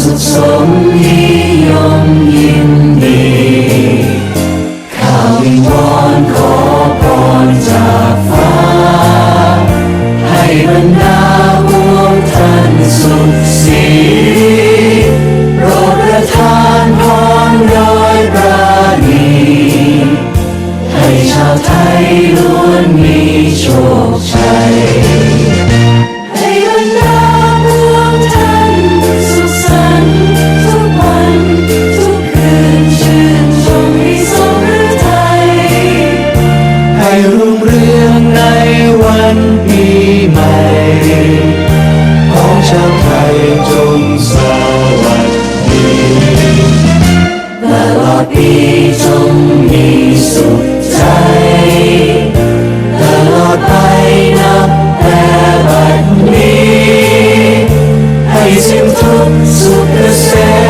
สุขสมนิยมยินดีข้าวิงวอนขอพรจากฟ้า ให้บรรดาพวกท่านสุข จงสวัสดีตลอดปีจงมีสุขใจตลอดไปนับแต่บัดนี้ให้สิ้นทุกสุขเกษม